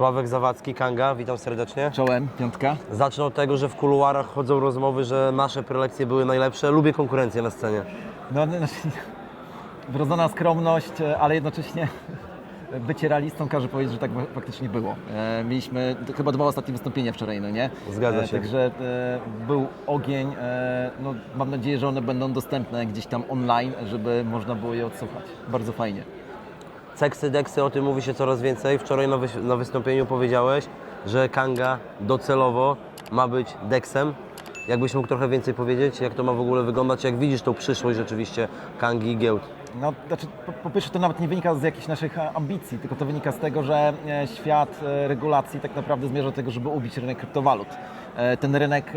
Sławek Zawadzki, Kanga, witam serdecznie. Czołem, piątka. Zacznę od tego, że w kuluarach chodzą rozmowy, że nasze prelekcje były najlepsze. Lubię konkurencję na scenie. No, no, znaczy, wrodzona skromność, e, ale jednocześnie bycie realistą każe powiedzieć, że tak faktycznie było. E, mieliśmy chyba dwa ostatnie wystąpienia wczoraj, no nie? Zgadza się. także e, był ogień. E, no, mam nadzieję, że one będą dostępne gdzieś tam online, żeby można było je odsłuchać. Bardzo fajnie. Seksy, deksy, o tym mówi się coraz więcej. Wczoraj na, wy- na wystąpieniu powiedziałeś, że Kanga docelowo ma być deksem. Jakbyś mógł trochę więcej powiedzieć, jak to ma w ogóle wyglądać, jak widzisz tą przyszłość rzeczywiście Kangi i Giełd. No, znaczy, po, po pierwsze, to nawet nie wynika z jakichś naszych e, ambicji, tylko to wynika z tego, że e, świat e, regulacji tak naprawdę zmierza do tego, żeby ubić rynek kryptowalut. Ten rynek,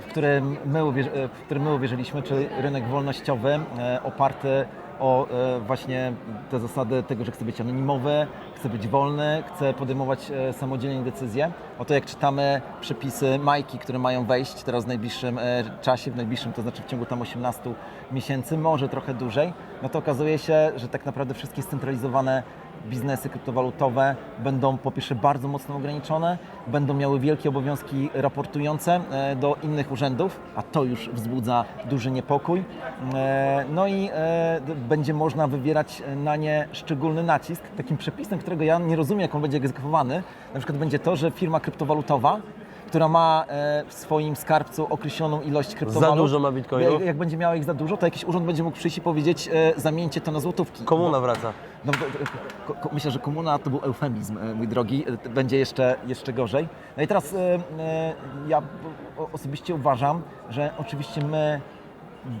w którym my, uwierzy, w którym my uwierzyliśmy, czyli rynek wolnościowy, oparty o e, właśnie te zasady tego, że chce być anonimowy, chce być wolny, chce podejmować e, samodzielnie decyzje. Oto jak czytamy przepisy Majki, które mają wejść teraz w najbliższym e, czasie, w najbliższym, to znaczy w ciągu tam 18 miesięcy, może trochę dłużej, no to okazuje się, że tak naprawdę wszystkie scentralizowane biznesy kryptowalutowe będą po pierwsze bardzo mocno ograniczone, będą miały wielkie obowiązki raportujące e, do innych urzędów, a to już wzbudza duży niepokój. E, No i e, będzie można wywierać na nie szczególny nacisk. Takim przepisem, którego ja nie rozumiem, jak on będzie egzekwowany, na przykład będzie to, że firma kryptowalutowa, która ma e, w swoim skarbcu określoną ilość kryptowalut. dużo ma bitcoinów? Jak, jak będzie miała ich za dużo, to jakiś urząd będzie mógł przyjść i powiedzieć, e, zamieńcie to na złotówki. Komuna wraca. No, bo- ko, ko, myślę, że komuna to był eufemizm, e, mój drogi. E, Będzie jeszcze, jeszcze gorzej. No i teraz e, e, ja osobiście uważam, że oczywiście my,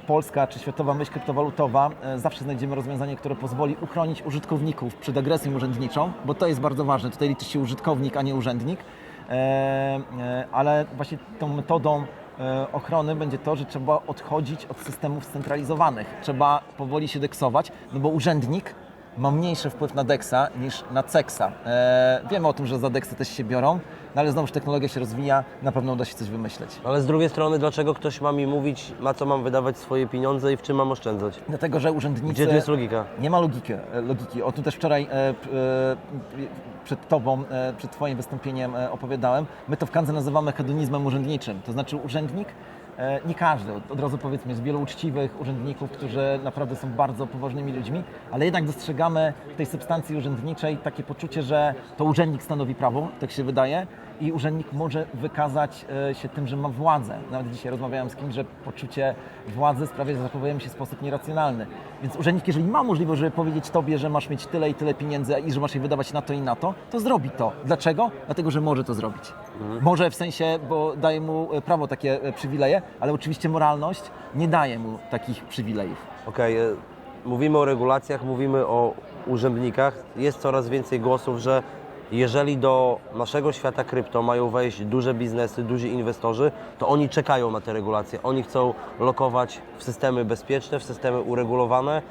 Polska czy światowa myśl kryptowalutowa, e, zawsze znajdziemy rozwiązanie, które pozwoli uchronić użytkowników przed agresją urzędniczą, bo to jest bardzo ważne. Tutaj liczy się użytkownik, a nie urzędnik. E, e, ale właśnie tą metodą e, ochrony będzie to, że trzeba odchodzić od systemów scentralizowanych. Trzeba powoli się deksować, no bo urzędnik ma mniejszy wpływ na DEXa niż na. E, wiemy o tym, że za DEXy też się biorą, no ale znowuż technologia się rozwija, na pewno uda się coś wymyśleć. Ale z drugiej strony, dlaczego ktoś ma mi mówić, na co mam wydawać swoje pieniądze i w czym mam oszczędzać? Dlatego, że urzędnicy... Gdzie tu jest logika? Nie ma logiki. e, logiki. O tym też wczoraj e, e, przed Tobą, e, przed Twoim wystąpieniem e, opowiadałem. My to w Kandze nazywamy hedonizmem urzędniczym. To znaczy urzędnik, nie każdy, od- od razu powiedzmy, jest wielu uczciwych urzędników, którzy naprawdę są bardzo poważnymi ludźmi, ale jednak dostrzegamy w tej substancji urzędniczej takie poczucie, że to urzędnik stanowi prawo, tak się wydaje, i urzędnik może wykazać e, się tym, że ma władzę. Nawet dzisiaj rozmawiałem z kimś, że poczucie władzy sprawia, że zachowujemy się w sposób nieracjonalny. Więc urzędnik, jeżeli ma możliwość, żeby powiedzieć Tobie, że masz mieć tyle i tyle pieniędzy i że masz je wydawać na to i na to, to zrobi to. Dlaczego? Dlatego, że może to zrobić. Może w sensie, bo daje mu e, prawo takie e, przywileje, ale oczywiście moralność nie daje mu takich przywilejów. Okej, e, mówimy o regulacjach, mówimy o urzędnikach. Jest coraz więcej głosów, że jeżeli do naszego świata krypto mają wejść duże biznesy, duzi inwestorzy, to oni czekają na te regulacje. Oni chcą lokować w systemy bezpieczne, w systemy uregulowane.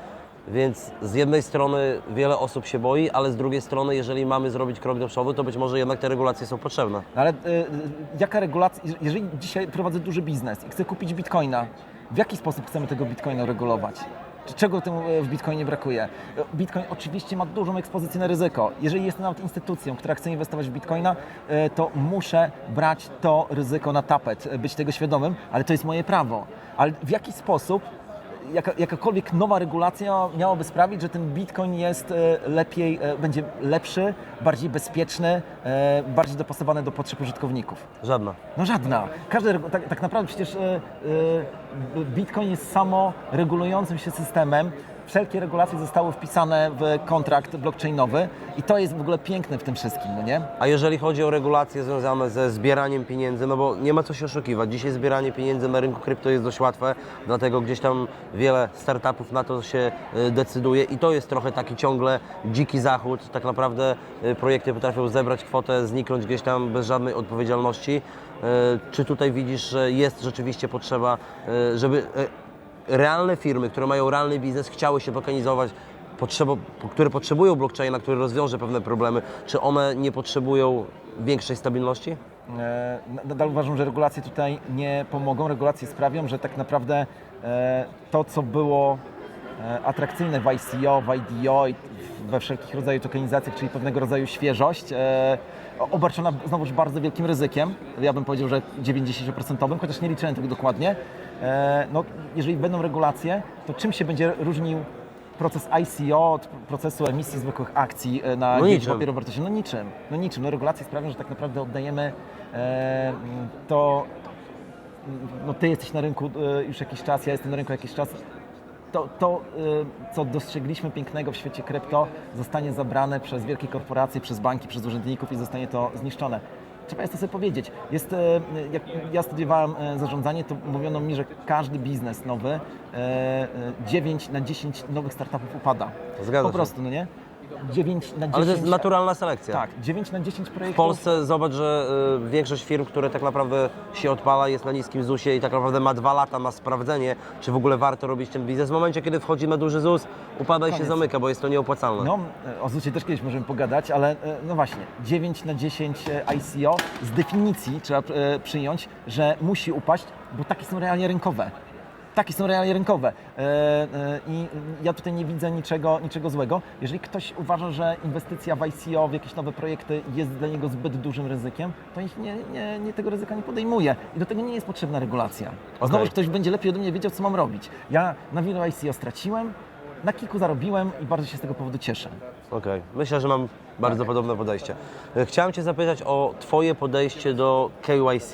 Więc z jednej strony wiele osób się boi, ale z drugiej strony, jeżeli mamy zrobić krok do przodu, to być może jednak te regulacje są potrzebne. No ale y, y, jaka regulacja, jeżeli dzisiaj prowadzę duży biznes i chcę kupić bitcoina, w jaki sposób chcemy tego bitcoina regulować? Czego e, w Bitcoinie brakuje? Bitcoin oczywiście ma dużą ekspozycję na ryzyko. Jeżeli jestem nawet instytucją, która chce inwestować w Bitcoina, e, to muszę brać to ryzyko na tapet, e, być tego świadomym, ale to jest moje prawo. Ale w jaki sposób jaka, jakakolwiek nowa regulacja miałaby sprawić, że ten bitcoin jest e, lepiej, e, będzie lepszy, bardziej bezpieczny, e, bardziej dopasowany do potrzeb użytkowników? Żadna. No żadna. Każdy, tak, tak naprawdę przecież bitcoin jest samo regulującym się systemem. Wszelkie regulacje zostały wpisane w kontrakt blockchainowy i to jest w ogóle piękne w tym wszystkim, no nie? A jeżeli chodzi o regulacje związane ze zbieraniem pieniędzy, no bo nie ma co się oszukiwać. Dzisiaj zbieranie pieniędzy na rynku krypto jest dość łatwe, dlatego gdzieś tam wiele startupów na to się y, decyduje i to jest trochę taki ciągle dziki zachód. Tak naprawdę y, projekty potrafią zebrać kwotę, zniknąć gdzieś tam bez żadnej odpowiedzialności. Y, Czy tutaj widzisz, że jest rzeczywiście potrzeba, żeby realne firmy, które mają realny biznes, chciały się tokenizować, potrzebo, które potrzebują blockchaina, który rozwiąże pewne problemy, czy one nie potrzebują większej stabilności? E, Nadal uważam, że regulacje tutaj nie pomogą. Regulacje sprawią, że tak naprawdę e, to, co było e, atrakcyjne w ICO, w IDO i we wszelkich rodzajach tokenizacjach, czyli pewnego rodzaju świeżość, obarczona znowuż bardzo wielkim ryzykiem. Ja bym powiedział, że 90%, chociaż nie liczyłem tego dokładnie. E, No, jeżeli będą regulacje, to czym się będzie różnił proces ICO od procesu emisji zwykłych akcji e, na No giełdzie papierów wartościowych? No niczym. No niczym. No regulacje sprawią, że tak naprawdę oddajemy e, to no ty jesteś na rynku już jakiś czas, ja jestem na rynku jakiś czas. To, to co dostrzegliśmy pięknego w świecie krypto, zostanie zabrane przez wielkie korporacje, przez banki, przez urzędników i zostanie to zniszczone. Trzeba jest to sobie powiedzieć. Jest, e, jak ja studiowałem e, zarządzanie, to mówiono mi, że każdy biznes nowy, e, e, 9 na 10 nowych startupów upada. Zgadza po się. prostu, no nie? 9 na 10. Ale to jest naturalna selekcja. Tak, 9 na 10 W projektów. Polsce zobacz, że y, większość firm, które tak naprawdę się odpala, jest na niskim ZUS-ie i tak naprawdę ma dwa lata na sprawdzenie, czy w ogóle warto robić ten biznes. W momencie, kiedy wchodzi na duży ZUS, upada i się Koniec. zamyka, bo jest to nieopłacalne. No, e, o ZUS-ie też kiedyś możemy pogadać, ale e, no właśnie, 9 na 10 e, ICO z definicji trzeba przyjąć, że musi upaść, bo takie są realia rynkowe. Takie są realia rynkowe. E, e, I ja tutaj nie widzę niczego, niczego złego. Jeżeli ktoś uważa, że inwestycja w ICO, w jakieś nowe projekty jest dla niego zbyt dużym ryzykiem, to ich nie, nie, nie tego ryzyka nie podejmuje. I do tego nie jest potrzebna regulacja. Znowu ktoś będzie lepiej ode mnie wiedział, co mam robić. Ja na wielu ICO straciłem, na kilku zarobiłem i bardzo się z tego powodu cieszę. Okej, myślę, że mam bardzo Tak. podobne podejście. E, Chciałem Cię zapytać o Twoje podejście do KYC.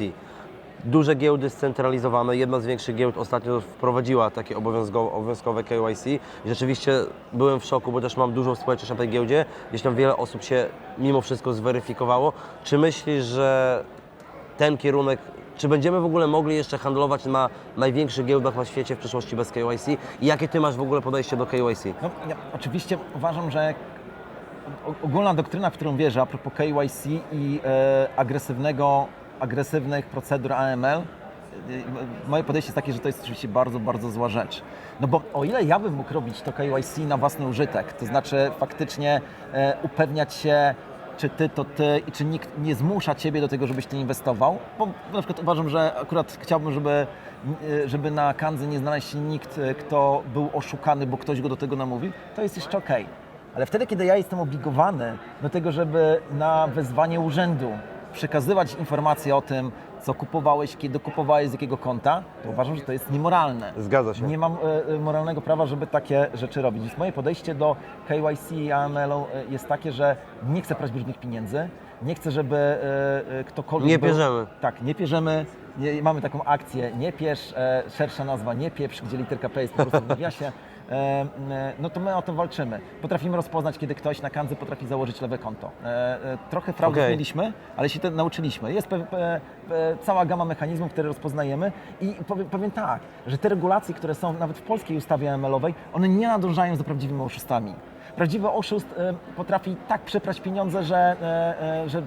Duże giełdy scentralizowane, jedna z większych giełd ostatnio wprowadziła takie obowiązkowe, KYC. Rzeczywiście byłem w szoku, bo też mam dużą społeczność na tej giełdzie, gdzieś tam wiele osób się mimo wszystko zweryfikowało. Czy myślisz, że ten kierunek, czy będziemy w ogóle mogli jeszcze handlować na największych giełdach na świecie w przyszłości bez KYC? I jakie Ty masz w ogóle podejście do KYC? No, ja oczywiście uważam, że ogólna doktryna, w którą wierzę a propos KYC i e, agresywnego, agresywnych procedur AML, e, moje podejście jest takie, że to jest oczywiście bardzo, bardzo zła rzecz. No bo o ile ja bym mógł robić to KYC na własny użytek, to znaczy faktycznie e, upewniać się, czy ty to ty i czy nikt nie zmusza ciebie do tego, żebyś ty inwestował, bo na przykład uważam, że akurat chciałbym, żeby, e, żeby na Kanzy nie znalazł się nikt, e, kto był oszukany, bo ktoś go do tego namówił, to jest jeszcze okej. Ale wtedy, kiedy ja jestem obligowany do tego, żeby na wezwanie urzędu przekazywać informacje o tym, co kupowałeś, kiedy kupowałeś, z jakiego konta, to uważam, że to jest niemoralne. Zgadza się. Nie mam e, e, moralnego prawa, żeby takie rzeczy robić. Więc moje podejście do KYC i AML-u e, jest takie, że nie chcę brać brudnych pieniędzy, nie chcę, żeby e, ktokolwiek... Nie był- bierzemy. Tak, nie pierzemy. Nie, mamy taką akcję nie pierz, e, szersza nazwa nie pieprz, gdzie literka P jest po prostu w nawiasie. E, e, no to my o to walczymy. Potrafimy rozpoznać, kiedy ktoś na kandze potrafi założyć lewe konto. E, trochę fraudów Okej. mieliśmy, ale się to nauczyliśmy. Jest cała gama mechanizmów, które rozpoznajemy i powiem, powiem tak, że te regulacje, które są nawet w polskiej ustawie AML-owej, one nie nadążają za prawdziwymi oszustami. Prawdziwy oszust e, potrafi tak przeprać pieniądze, że, e, e, że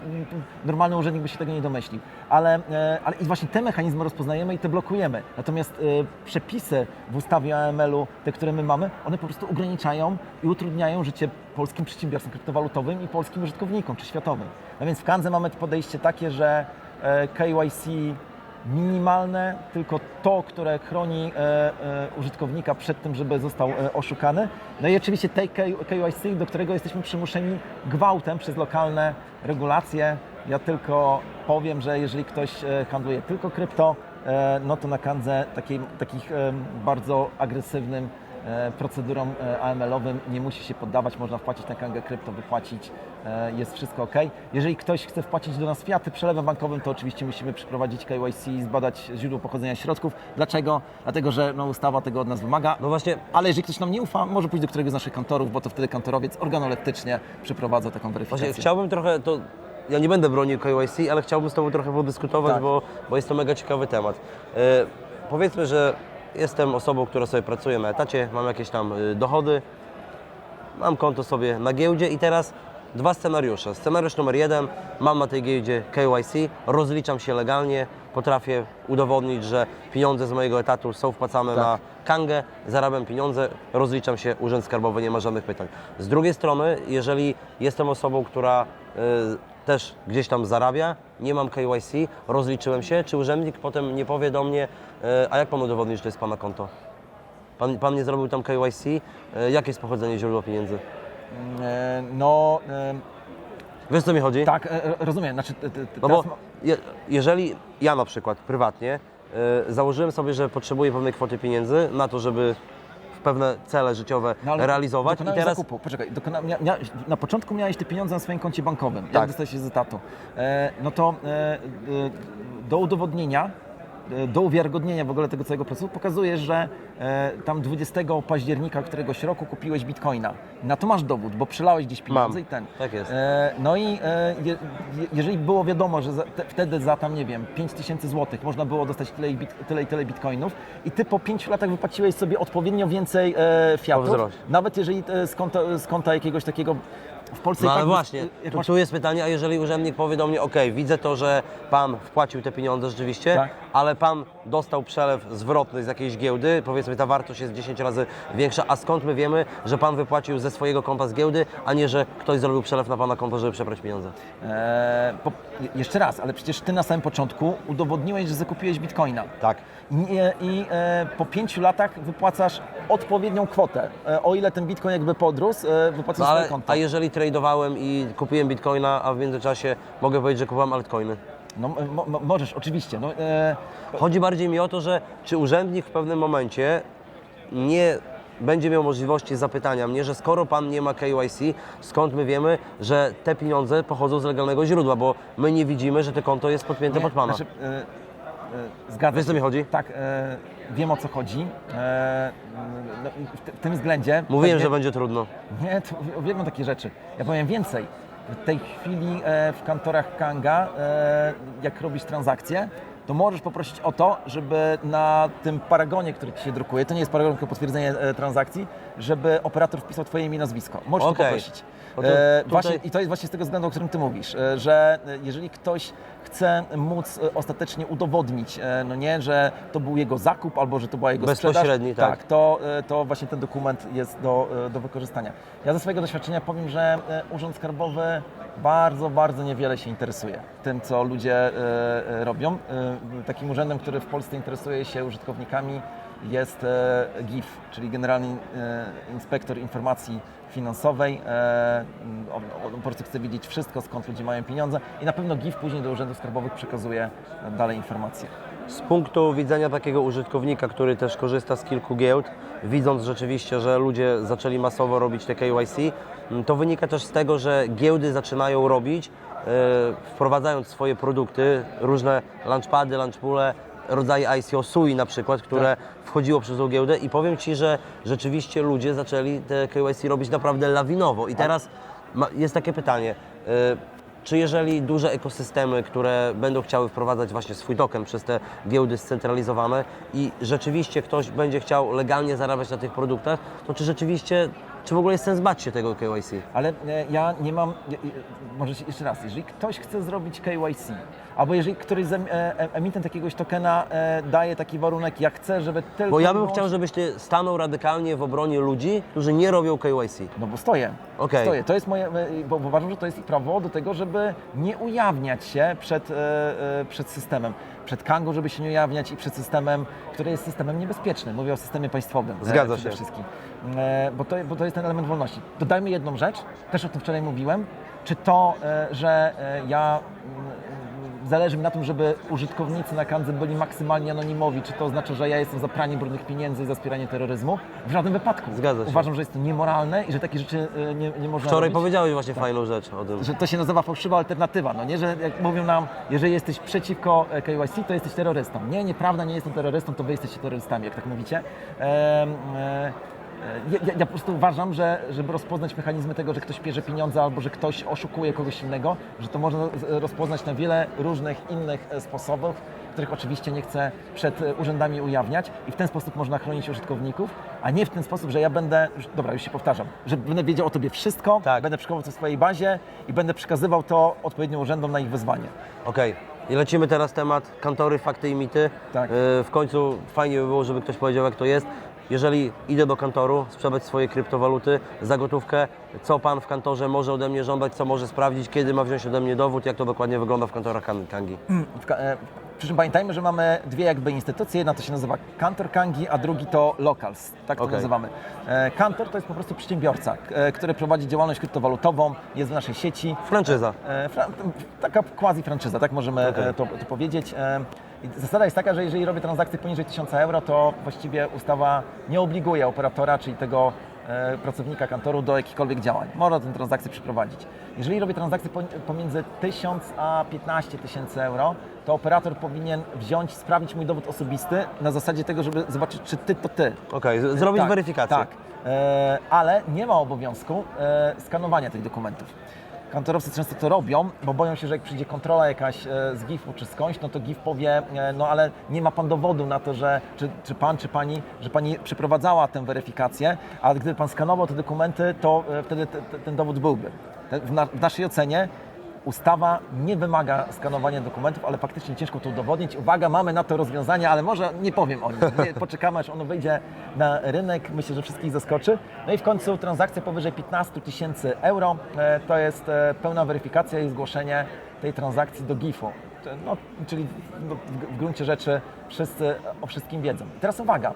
normalny urzędnik by się tego nie domyślił. Ale, ale i właśnie te mechanizmy rozpoznajemy i te blokujemy. Natomiast przepisy w ustawie AML-u, te, które my mamy, one po prostu ograniczają i utrudniają życie polskim przedsiębiorstwom kryptowalutowym i polskim użytkownikom czy światowym. No więc w Kandze mamy podejście takie, że KYC minimalne, tylko to, które chroni e, e, użytkownika przed tym, żeby został e, oszukany. No i oczywiście tej KYC, do którego jesteśmy przymuszeni gwałtem przez lokalne regulacje. Ja tylko powiem, że jeżeli ktoś handluje tylko krypto, no to na kandze takiej, takich bardzo agresywnym procedurom e, AML-owym nie musi się poddawać, można wpłacić na kangę krypto, wypłacić, e, jest wszystko ok. Jeżeli ktoś chce wpłacić do nas fiaty przelewem bankowym, to oczywiście musimy przeprowadzić KYC i zbadać źródło pochodzenia środków. Dlaczego? Dlatego, że no, ustawa tego od nas wymaga. No właśnie, Ale jeżeli ktoś nam nie ufa, może pójść do któregoś z naszych kantorów, bo to wtedy kantorowiec organoleptycznie przeprowadza taką weryfikację. Właśnie chciałbym trochę, to ja nie będę bronił KYC, ale chciałbym z Tobą trochę podyskutować, Tak. bo, bo jest to mega ciekawy temat. E, powiedzmy, że jestem osobą, która sobie pracuje na etacie, mam jakieś tam y, dochody, mam konto sobie na giełdzie i teraz dwa scenariusze. Scenariusz numer jeden, mam na tej giełdzie KYC, rozliczam się legalnie, potrafię udowodnić, że pieniądze z mojego etatu są wpłacane Tak. na kangę, zarabiam pieniądze, rozliczam się, Urząd Skarbowy, nie ma żadnych pytań. Z drugiej strony, jeżeli jestem osobą, która y, też gdzieś tam zarabia, nie mam KYC, rozliczyłem się, czy urzędnik potem nie powie do mnie, y, a jak pan udowodnić, że to jest pana konto? pan, pan nie zrobił tam KYC, e, jakie jest pochodzenie źródła pieniędzy? E, No, e, Wiesz co mi chodzi? tak, e, rozumiem. Znaczy, No teraz bo ma- je, jeżeli ja na przykład prywatnie e, założyłem sobie, że potrzebuję pewnej kwoty pieniędzy na to, żeby pewne cele życiowe No, ale realizować i teraz zakupu. Poczekaj, dokona, mia, mia, na początku miałeś te pieniądze na swoim koncie bankowym, jak Tak. dostałeś się z etatu. E, no to e, e, do udowodnienia, do uwiarygodnienia w ogóle tego całego procesu pokazujesz, że e, tam 20 października któregoś roku kupiłeś bitcoina. Na to masz dowód, bo przelałeś gdzieś pieniądze Mam. i ten. Tak jest. E, no i e, je, je, jeżeli było wiadomo, że za, te, wtedy za tam, nie wiem, 5 tysięcy złotych można było dostać tyle i, bit, tyle i tyle bitcoinów i ty po 5 latach wypłaciłeś sobie odpowiednio więcej e, fiatów, nawet jeżeli e, z konta, z konta jakiegoś takiego w Polsce No i ale tak właśnie, jak tu, masz- tu jest pytanie, a jeżeli urzędnik powie do mnie, ok, widzę to, że pan wpłacił te pieniądze rzeczywiście, Tak. ale pan dostał przelew zwrotny z jakiejś giełdy, powiedzmy ta wartość jest 10 razy większa, a skąd my wiemy, że pan wypłacił ze swojego konta z giełdy, a nie, że ktoś zrobił przelew na pana konto, żeby przebrać pieniądze? E, po, je- jeszcze raz, ale przecież ty na samym początku udowodniłeś, że zakupiłeś bitcoina. Tak. I, i e, po pięciu latach wypłacasz odpowiednią kwotę. E, o ile ten bitcoin jakby podrósł, e, wypłacasz No swoje ale, konto. a jeżeli tradowałem i kupiłem bitcoina, a w międzyczasie mogę powiedzieć, że kupowałem altcoiny? No, mo, mo, możesz, oczywiście. No, e, Chodzi bardziej mi o to, że czy urzędnik w pewnym momencie nie będzie miał możliwości zapytania mnie, że skoro pan nie ma KYC, skąd my wiemy, że te pieniądze pochodzą z legalnego źródła, bo my nie widzimy, że to konto jest podpięte Nie, pod pana. Znaczy, e, e, zgadzam Wiesz, co się. mi chodzi? Tak, e, wiem o co chodzi. E, no, w, te- w tym względzie. Mówiłem, że będzie trudno. Nie, to uwielbiam takie rzeczy. Ja powiem więcej. W tej chwili e, w kantorach Kanga, e, jak robisz transakcję, to możesz poprosić o to, żeby na tym paragonie, który ci się drukuje, to nie jest paragon, tylko potwierdzenie e, transakcji, żeby operator wpisał twoje imię i nazwisko. Możesz Okej. to poprosić. To E, tutaj- właśnie, I to jest właśnie z tego względu, o którym ty mówisz, e, że e, jeżeli ktoś chce móc ostatecznie udowodnić, no nie, że to był jego zakup albo że to była jego Bezpośredni, sprzedaż, tak. to, e, to właśnie ten dokument jest do, do wykorzystania. Ja ze swojego doświadczenia powiem, że Urząd Skarbowy bardzo, bardzo niewiele się interesuje tym, co ludzie robią. Takim urzędem, który w Polsce interesuje się użytkownikami jest GIF, czyli Generalny Inspektor Informacji Finansowej. On, po prostu chce wiedzieć wszystko, skąd ludzie mają pieniądze i na pewno GIF później do urzędów skarbowych przekazuje e, dalej informacje. Z punktu widzenia takiego użytkownika, który też korzysta z kilku giełd, widząc rzeczywiście, że ludzie zaczęli masowo robić te KYC, m, to wynika też z tego, że giełdy zaczynają robić, e, wprowadzając swoje produkty, różne launchpady, launchpoole, rodzaje ICO, SUI na przykład, które wchodziło przez tą giełdę i powiem Ci, że rzeczywiście ludzie zaczęli te KYC robić naprawdę lawinowo. I teraz ma, jest takie pytanie, e, czy jeżeli duże ekosystemy, które będą chciały wprowadzać właśnie swój token przez te giełdy scentralizowane i rzeczywiście ktoś będzie chciał legalnie zarabiać na tych produktach, to czy rzeczywiście, czy w ogóle jest sens bać się tego KYC? Ale e, ja nie mam, ja- ja- może jeszcze raz, jeżeli ktoś chce zrobić KYC, albo jeżeli któryś z em- e, e- emitent jakiegoś tokena e, daje taki warunek, jak chce, żeby tylko... Bo ja bym chciał, żebyś ty stanął radykalnie w obronie ludzi, którzy nie robią KYC. No bo stoję. Okej. Stoję. To jest moje, e, bo, bo uważam, że to jest prawo do tego, żeby nie ujawniać się przed, e, e, przed systemem. Przed Kangą, żeby się nie ujawniać i przed systemem, który jest systemem niebezpiecznym. Mówię o systemie państwowym. e, Zgadza przede się. wszystkim. E, bo, to, bo to jest ten element wolności. Dodajmy jedną rzecz, też o tym wczoraj mówiłem. Czy to, e, że ja zależy mi na tym, żeby użytkownicy na Kandze byli maksymalnie anonimowi, czy to oznacza, że ja jestem za pranie brudnych pieniędzy i za wspieranie terroryzmu? W żadnym wypadku. Zgadza się. Uważam, że jest to niemoralne i że takie rzeczy e, nie, nie można Wczoraj robić. powiedziałeś właśnie fajną rzecz o tym. Że to się nazywa fałszywa alternatywa, no nie, że jak mówią nam, jeżeli jesteś przeciwko e, KYC, to jesteś terrorystą. Nie, nieprawda, nie jestem terrorystą, to wy jesteście terrorystami, jak tak mówicie. Em, e, ja, ja- ja po prostu uważam, że żeby rozpoznać mechanizmy tego, że ktoś bierze pieniądze albo że ktoś oszukuje kogoś innego, że to można rozpoznać na wiele różnych innych e, sposobów, których oczywiście nie chcę przed e, urzędami ujawniać i w ten sposób można chronić użytkowników, a nie w ten sposób, że ja będę, dobra, już się powtarzam, że będę wiedział o tobie wszystko, Tak. będę przechowywał to w swojej bazie i będę przekazywał to odpowiednim urzędom na ich wezwanie. Okej. I lecimy teraz temat kantory, fakty i mity. Tak. E, W końcu fajnie by było, żeby ktoś powiedział, jak to jest. Jeżeli idę do kantoru, sprzedać swoje kryptowaluty za gotówkę, co Pan w kantorze może ode mnie żądać, co może sprawdzić, kiedy ma wziąć ode mnie dowód, jak to dokładnie wygląda w kantorach Kan- Kangi. Ka- e, przy czym pamiętajmy, że mamy dwie jakby instytucje. Jedna to się nazywa Kantor Kangi, a drugi to Locals. Tak to Okej. nazywamy. E, Kantor to jest po prostu przedsiębiorca, e, który prowadzi działalność kryptowalutową, jest w naszej sieci. Franczyza. Fra- taka quasi franczyza, tak możemy e, to, to powiedzieć. I Zasada jest taka, że jeżeli robię transakcję poniżej 1000 euro, to właściwie ustawa nie obliguje operatora, czyli tego e, pracownika kantoru do jakichkolwiek działań. Można tę transakcję przeprowadzić. Jeżeli robię transakcję po- pomiędzy 1000 a 15 tysięcy euro, to operator powinien wziąć, sprawdzić mój dowód osobisty na zasadzie tego, żeby zobaczyć, czy ty to ty. Okej, z- zrobić Tak, weryfikację. Tak, e, ale nie ma obowiązku e, skanowania tych dokumentów. Kantorowcy często to robią, bo boją się, że jak przyjdzie kontrola jakaś e, z GIF-u czy skądś, no to GIF powie, e, no ale nie ma pan dowodu na to, że czy, czy pan, czy pani, że pani przeprowadzała tę weryfikację, a gdyby pan skanował te dokumenty, to e, wtedy te, te, ten dowód byłby. W, na, w naszej ocenie Ustawa nie wymaga skanowania dokumentów, ale faktycznie ciężko to udowodnić. Uwaga, mamy na to rozwiązanie, ale może nie powiem o nim. Nie, poczekamy, aż ono wyjdzie na rynek. Myślę, że wszystkich zaskoczy. No i w końcu transakcja powyżej 15 tysięcy euro e, to jest e, pełna weryfikacja i zgłoszenie tej transakcji do GIF-u. To, No, czyli w, gruncie rzeczy wszyscy o wszystkim wiedzą. Teraz uwaga.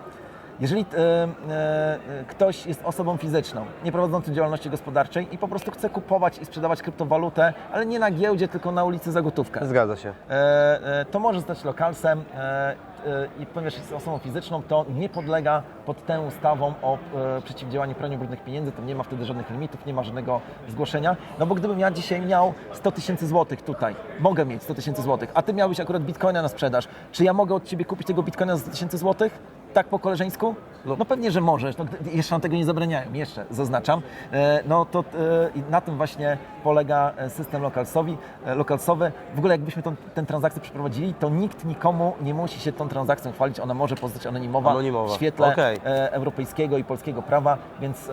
Jeżeli e, e, ktoś jest osobą fizyczną, nie prowadzącą działalności gospodarczej i po prostu chce kupować i sprzedawać kryptowalutę, ale nie na giełdzie, tylko na ulicy za gotówkę, Zgadza się. e, e, to może zostać lokalsem e, e, i ponieważ jest osobą fizyczną, to nie podlega pod tę ustawą o e, przeciwdziałaniu praniu brudnych pieniędzy, tam nie ma wtedy żadnych limitów, nie ma żadnego zgłoszenia, no bo gdybym ja dzisiaj miał 100 tysięcy złotych tutaj, mogę mieć 100 tysięcy złotych, a Ty miałbyś akurat bitcoina na sprzedaż, czy ja mogę od Ciebie kupić tego bitcoina za 100 tysięcy złotych? Tak po koleżeńsku? No. No pewnie, że możesz. No, jeszcze nam tego nie zabraniają, jeszcze zaznaczam. E, No to e, na tym właśnie polega e, system lokalsowi, lokalsowy. W ogóle jakbyśmy tą, tę transakcję przeprowadzili, to nikt nikomu nie musi się tą transakcją chwalić. Ona może pozostać anonimowa, Anonimowa. w świetle e, europejskiego i polskiego prawa, więc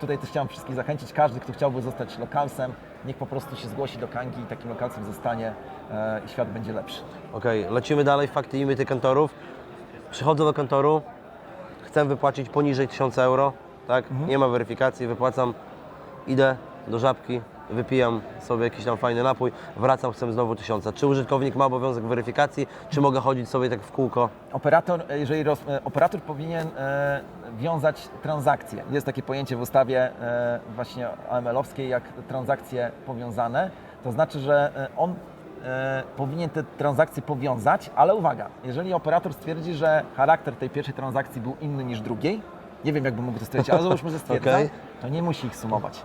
tutaj też chciałem wszystkich zachęcić. Każdy, kto chciałby zostać lokalsem, niech po prostu się zgłosi do Kangi i takim lokalsem zostanie i świat będzie lepszy. Okej, lecimy dalej, fakty i kantorów. Przychodzę do kantoru, chcę wypłacić poniżej 1000 euro, tak? Nie ma weryfikacji, wypłacam, idę do żabki, wypijam sobie jakiś tam fajny napój, wracam, chcę znowu 1000. Czy użytkownik ma obowiązek weryfikacji, czy mogę chodzić sobie tak w kółko? Operator, jeżeli roz, e, operator powinien e, wiązać transakcje. Jest takie pojęcie w ustawie e, właśnie AML-owskiej jak transakcje powiązane. To znaczy, że e, on e, powinien te transakcje powiązać, ale uwaga, jeżeli operator stwierdzi, że charakter tej pierwszej transakcji był inny niż drugiej, nie wiem jakby mógł to stwierdzić, ale załóżmy, że stwierdza, Okej. to nie musi ich sumować.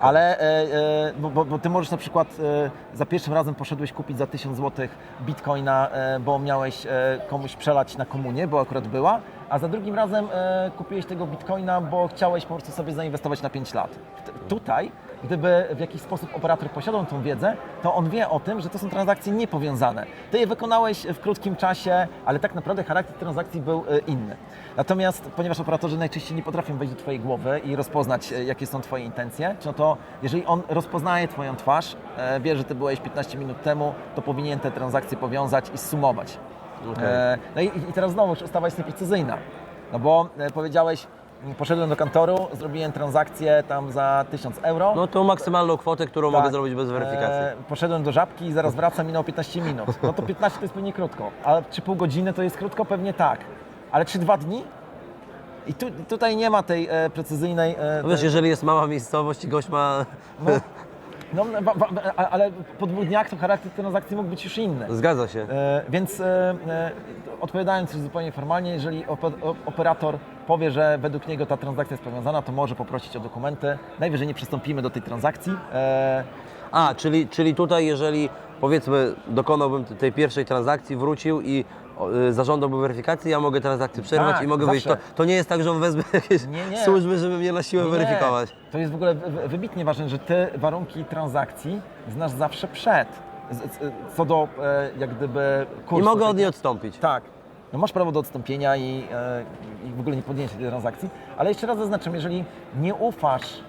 Ale, e, e, bo, bo, ty możesz na przykład e, za pierwszym razem poszedłeś kupić za 1000 zł bitcoina, e, bo miałeś e, komuś przelać na komunię, bo akurat była, a za drugim razem kupiłeś tego bitcoina, bo chciałeś po prostu sobie zainwestować na 5 lat. T- tutaj, gdyby w jakiś sposób operator posiadał tą wiedzę, to on wie o tym, że to są transakcje niepowiązane. Ty je wykonałeś w krótkim czasie, ale tak naprawdę charakter transakcji był e, inny. Natomiast ponieważ operatorzy najczęściej nie potrafią wejść do Twojej głowy i rozpoznać, e, jakie są Twoje intencje, no to jeżeli on rozpoznaje Twoją twarz, e, wie, że Ty byłeś 15 minut temu, to powinien te transakcje powiązać i sumować. E, No i, i teraz znowu ustawa jest nieprecyzyjna, no bo powiedziałeś, poszedłem do kantoru, zrobiłem transakcję tam za 1000 euro. No to maksymalną kwotę, którą mogę Tak. zrobić bez weryfikacji. E, poszedłem do żabki i zaraz wracam, minęło 15 minut. No to 15 to jest pewnie krótko. Ale czy pół godziny to jest krótko? Pewnie tak. Ale czy dwa dni? I tu, tutaj nie ma tej e, precyzyjnej... E, No wiesz, tej, jeżeli jest mała miejscowość i gość ma... no, ba, ba, a- ale po dwóch dniach to charakter transakcji mógł być już inny. Zgadza się. E, więc e, e, odpowiadając już zupełnie formalnie, jeżeli operator powie, że według niego ta transakcja jest powiązana, to może poprosić o dokumenty. Najwyżej nie przystąpimy do tej transakcji. E, A, czyli, czyli tutaj jeżeli powiedzmy dokonałbym tej pierwszej transakcji, wrócił i y, zażądałby weryfikacji, ja mogę transakcję przerwać Tak, i mogę wyjść. To, zawsze. to nie jest tak, że on wezmę jakieś Nie, nie. służby, żeby mnie na siłę Nie, weryfikować. To jest w ogóle wy- wy- wybitnie ważne, że ty warunki transakcji znasz zawsze przed. Co do e, jak gdyby kursu. I mogę od niej odstąpić. Tak. No masz prawo do odstąpienia i, e, i w ogóle nie podjęcia tej transakcji. Ale jeszcze raz zaznaczam, jeżeli nie ufasz,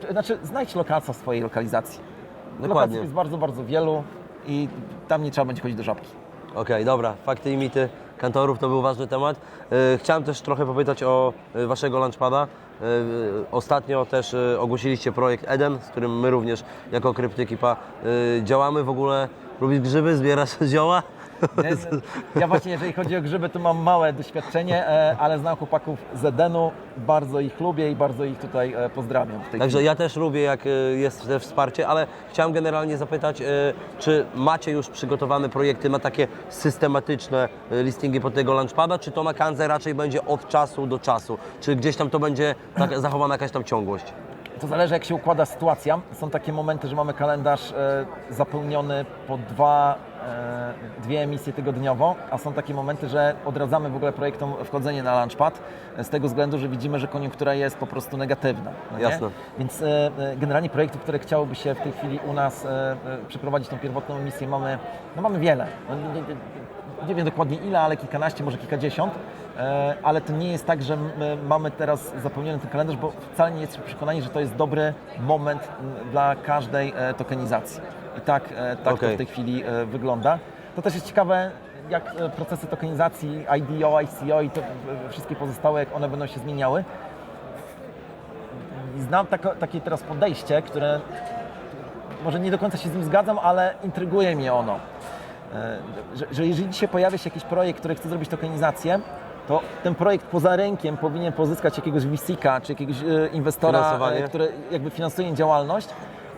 to znaczy znajdź lokalca w swojej lokalizacji. Dokładnie. Lokalców jest bardzo, bardzo wielu i tam nie trzeba będzie chodzić do żabki. Okej, dobra, fakty i mity kantorów, to był ważny temat. E, Chciałem też trochę popytać o e, Waszego Launchpada. E, Ostatnio też ogłosiliście projekt Eden, z którym my również jako Kryptykipa działamy. W ogóle lubisz grzyby, zbierasz zioła? Ja właśnie, jeżeli chodzi o grzyby, to mam małe doświadczenie, e, ale znam chłopaków z Edenu, bardzo ich lubię i bardzo ich tutaj e, pozdrawiam. Także chwili. ja też lubię, jak e, jest też wsparcie, ale chciałem generalnie zapytać, czy macie już przygotowane projekty na takie systematyczne listingi pod tego launchpada, czy to na Kanze raczej będzie od czasu do czasu? Czy gdzieś tam to będzie tak, zachowana jakaś tam ciągłość? To zależy, jak się układa sytuacja. Są takie momenty, że mamy kalendarz e, zapełniony po dwa, e, dwie emisje tygodniowo, a są takie momenty, że odradzamy w ogóle projektom wchodzenie na Launchpad e, z tego względu, że widzimy, że koniunktura jest po prostu negatywna. no? Jasne. Więc generalnie projektów, które chciałoby się w tej chwili u nas przeprowadzić tą pierwotną emisję mamy, no mamy wiele. No, nie wiem dokładnie ile, ale kilkanaście, może kilkadziesiąt. E, Ale to nie jest tak, że my mamy teraz zapełniony ten kalendarz, bo wcale nie jesteśmy przekonani, że to jest dobry moment dla każdej e, tokenizacji. I tak, e, tak to Okej. w tej chwili e, wygląda. To też jest ciekawe, jak e, procesy tokenizacji, IDO, ICO i to e, wszystkie pozostałe, jak one będą się zmieniały. Znam takie teraz podejście, które może nie do końca się z nim zgadzam, ale intryguje mnie ono. E, Że, że jeżeli dzisiaj pojawia się jakiś projekt, który chce zrobić tokenizację, to ten projekt poza rynkiem powinien pozyskać jakiegoś VC-ka czy jakiegoś e, inwestora, e, który jakby finansuje działalność,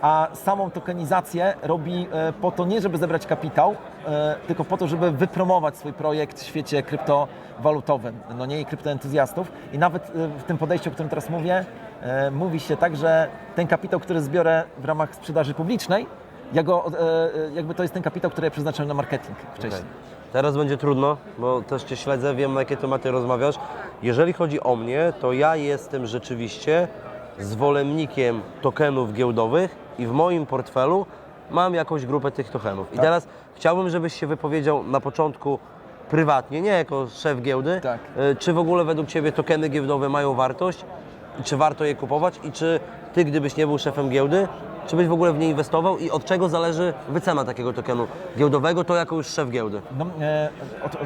a samą tokenizację robi e, po to nie, żeby zebrać kapitał, tylko po to, żeby wypromować swój projekt w świecie kryptowalutowym, no nie i kryptoentuzjastów. I nawet w tym podejściu, o którym teraz mówię, mówi się tak, że ten kapitał, który zbiorę w ramach sprzedaży publicznej, ja go, jakby to jest ten kapitał, który ja przeznaczyłem na marketing wcześniej. Okej. Teraz będzie trudno, bo też Cię śledzę, wiem na jakie tematy rozmawiasz. Jeżeli chodzi o mnie, to ja jestem rzeczywiście zwolennikiem tokenów giełdowych i w moim portfelu mam jakąś grupę tych tokenów. I Tak. teraz chciałbym, żebyś się wypowiedział na początku prywatnie, nie jako szef giełdy, Tak. e, czy w ogóle według Ciebie tokeny giełdowe mają wartość, i czy warto je kupować i czy Ty, gdybyś nie był szefem giełdy, czy byś w ogóle w nie inwestował i od czego zależy wycena takiego tokenu giełdowego, to jako już szef giełdy? No, e, od, od,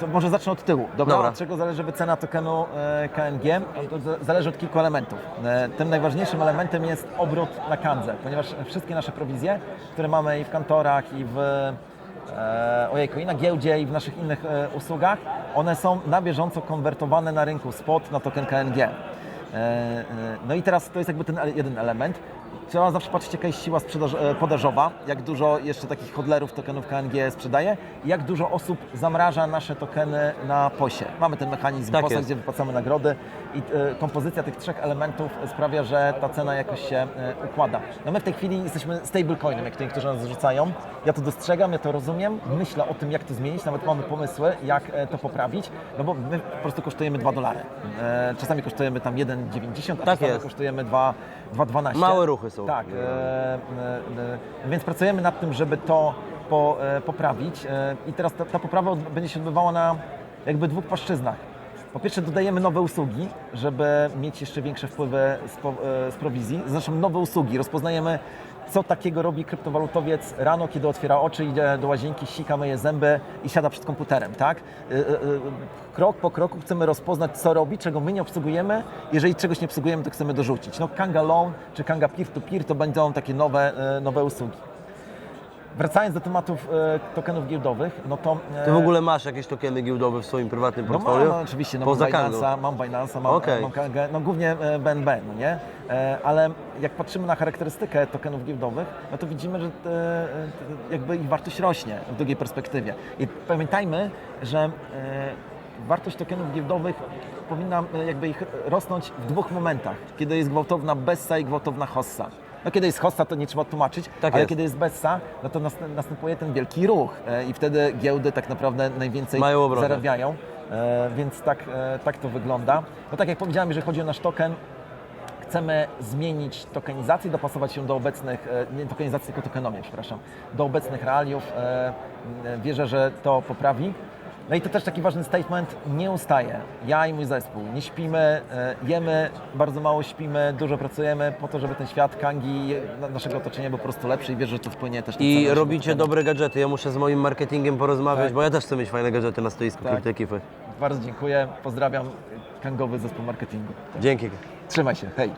to może zacznę od tyłu. Dobra, Dobra. Od czego zależy wycena tokenu e, KNG? To za- zależy od kilku elementów. E, tym najważniejszym elementem jest obrót na kandze, ponieważ wszystkie nasze prowizje, które mamy i w kantorach, i w e, ojejku, i na giełdzie, i w naszych innych e, usługach, one są na bieżąco konwertowane na rynku spot na token KNG. E, e, No i teraz to jest jakby ten jeden element. Trzeba zawsze patrzeć, jaka jest siła sprzedaż, e, podażowa, jak dużo jeszcze takich hodlerów tokenów KNG sprzedaje? Jak dużo osób zamraża nasze tokeny na posie. Mamy ten mechanizm Tak posa, gdzie wypłacamy nagrody i e, kompozycja tych trzech elementów sprawia, że ta cena jakoś się e, układa. No my w tej chwili jesteśmy stablecoinem, jak to niektórzy nas zarzucają. Ja to dostrzegam, ja to rozumiem, myślę o tym, jak to zmienić, nawet mamy pomysły, jak e, to poprawić, no bo my po prostu kosztujemy 2 dolary. Czasami kosztujemy tam 1,90, a Tak czasami jest. kosztujemy 2 2,12. Małe ruchy są. Tak, więc pracujemy nad tym, żeby to po, poprawić i teraz ta, ta poprawa będzie się odbywała na jakby dwóch płaszczyznach. Po pierwsze dodajemy nowe usługi, żeby mieć jeszcze większe wpływy z, po, e, z prowizji. Znaczy nowe usługi, rozpoznajemy co takiego robi kryptowalutowiec rano, kiedy otwiera oczy, idzie do łazienki, sika, myje zęby i siada przed komputerem, tak? E, e, Krok po kroku chcemy rozpoznać, co robi, czego my nie obsługujemy. Jeżeli czegoś nie obsługujemy, to chcemy dorzucić. No Kanga Loan czy Kanga Peer-to-Peer to będą takie nowe, nowe usługi. Wracając do tematów e, tokenów giełdowych, no to... e, Ty w ogóle masz jakieś tokeny giełdowe w swoim prywatnym no portfolio? mam, oczywiście, no Poza mam Kangą. Binance'a, mam Binance'a, mam, Okej. mam KNG, no głównie e, BNB, no nie? E, Ale jak patrzymy na charakterystykę tokenów giełdowych, no to widzimy, że e, e, jakby ich wartość rośnie w długiej perspektywie. I pamiętajmy, że e, wartość tokenów giełdowych powinna e, jakby ich rosnąć w dwóch momentach, kiedy jest gwałtowna Bessa i gwałtowna Hossa. No kiedy jest hossa, to nie trzeba tłumaczyć, Tak ale jest. kiedy jest bessa, no to nast- następuje ten wielki ruch e, i wtedy giełdy tak naprawdę najwięcej zarabiają, e, więc tak, e, tak to wygląda. No tak jak powiedziałem, jeżeli chodzi o nasz token, chcemy zmienić tokenizację, dopasować się do obecnych, nie tokenizację, tylko tokenomię, przepraszam, do obecnych realiów. Wierzę, że to poprawi. No i to też taki ważny statement, nie ustaje. Ja i mój zespół nie śpimy, e, jemy, bardzo mało śpimy, dużo pracujemy po to, żeby ten świat Kangi, na- naszego otoczenia był po prostu lepszy i wierzę, że to wpłynie też na I robicie dobre gadżety. Ja muszę z moim marketingiem porozmawiać, Tak. bo ja też chcę mieć fajne gadżety na stoisku Tak. kryptoekipy. Bardzo dziękuję, pozdrawiam Kangowy zespół marketingu. Dzięki. Trzymaj się, hej.